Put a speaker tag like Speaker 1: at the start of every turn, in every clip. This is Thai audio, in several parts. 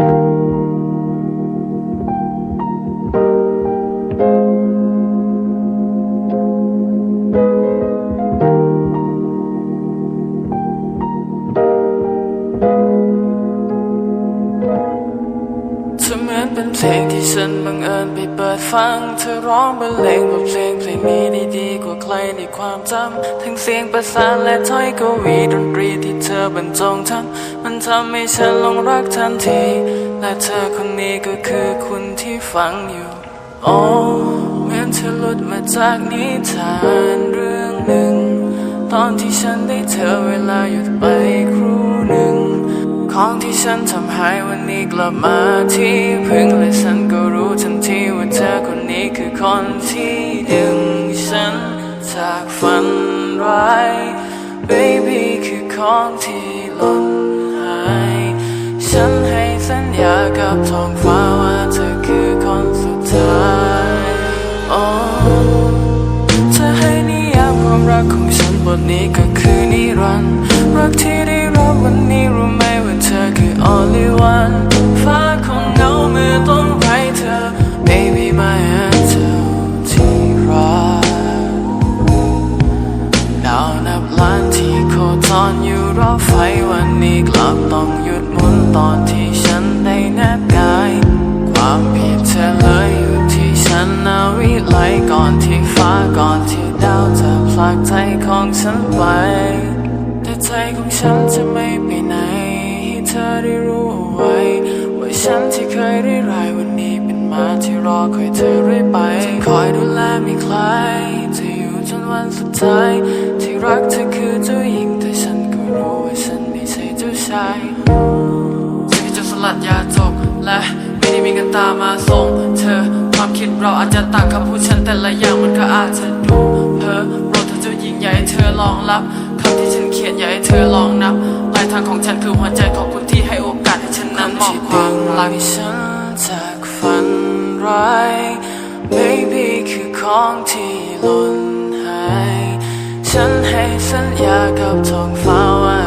Speaker 1: พลงที่ฉันบังเอิญไปเปิดฟัง เธอร้องบรรเลงบทเพลงเพลงนี้ได้ดีกว่าใครในความจำ ทั้งเสียงประสานและถ้อยกวีดนตรีที่เธอบรรจงทำ ทำให้ฉันหลงรักทันที และเธอคนนี้ก็คือคุณที่ฟังอยู่ โอ้เหมือนเธอหลุดมาจากนิทานเรื่องหนึ่ง ตอนที่ฉันได้เธอเวลาหยุดไปครู่หนึ่ง ของที่ฉันทำให้วันนี้กลับมาที่พึ่งและฉันก็รู้ทันทีว่าเธอคนนี้คือคนที่ดึงฉันจากฝันร้าย baby คือของที่หล่น สัญญากับท้องฟ้าว่าเธอคือคนสุดท้ายโอ้เธอให้นิยามความรักของฉันบทนี้ก็คือนิรันดร์รักที่ได้รับวันนี้รู้ไหมว่าเธอคือ only one ฟ้าคงเหงาเมื่อต้องไร้เธอ baby my answer ที่รักดาวนับล้านที่โคจรอยู่รอบไฟวันนี้กลับต้องหยุดหมุน ตอนที่ฉันได้แนบกาย ความผิดเธอเลยอยู่ที่ฉันนาวิไลก่อนที่ฟ้าก่อนที่ดาวจะผลักใจของฉันไป แต่ใจของฉันจะไม่ไปไหนให้เธอได้รู้เอาไว้ ว่าฉันที่เคยได้รายวันนี้เป็นมาที่รอคอยเธอเรื่อยไปจะคอยดูแลไม่คลายจะอยู่จนวันสุดท้าย ที่รักเธอคือเจ้าหญิง ตามาส่งเธอ ความคิดเราอาจจะต่างคำพูดฉันแต่ละอย่างมันก็อาจจะดูเพ้อโปรดเธอเจ้าหญิงอย่าให้เธอลองรับคำที่ฉันเขียนอย่าให้เธอลองนับปลายทางของฉันคือหัวใจของคุณที่ให้โอกาสให้ฉันนั้นมอบความรักฉันจากฝันร้าย baby คือของที่หล่นหาย ฉันให้สัญญากับท้องฟ้าว่า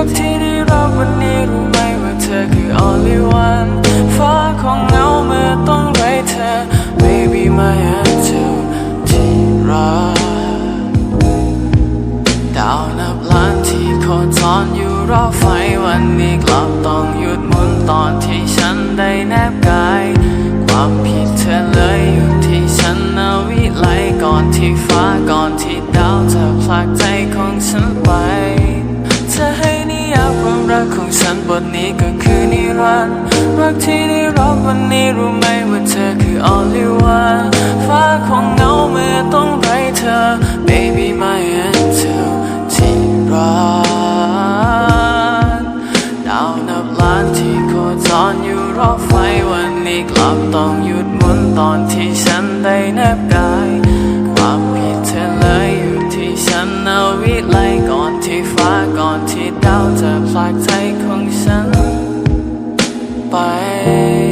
Speaker 1: รักที่ได้รับวันนี้รู้ไหมว่าเธอคือ only one ฟ้าคงเหงาเมื่อต้องไร้เธอ baby my angel ที่รักดาวนับล้านที่โคจรอยู่รอบไฟวันนี้กลับต้องหยุดหมุนตอนที่ฉันได้แนบกาย ความผิดเธอเลยอยู่ที่ฉันนาวิไลก่อนที่ฟ้าก่อนที่ดาวจะผลักใจของฉันไป คือนิรันรักที่ได้รับวันนี้รู้ไหมว่าเธอคือ only one ฟ้าคงเงาเมื่อต้องไร้เธอ baby my angel ที่รักดาวนับล้านที่โคจรอยู่รอบไฟวันนี้กลับต้องหยุดหมุนตอนที่ฉันได้แนบกายความผิดเธอเลยอยู่ที่ฉันนาวิไลก่อนที่ฟ้าก่อนที่ดาวจะผลักใจของฉัน ไป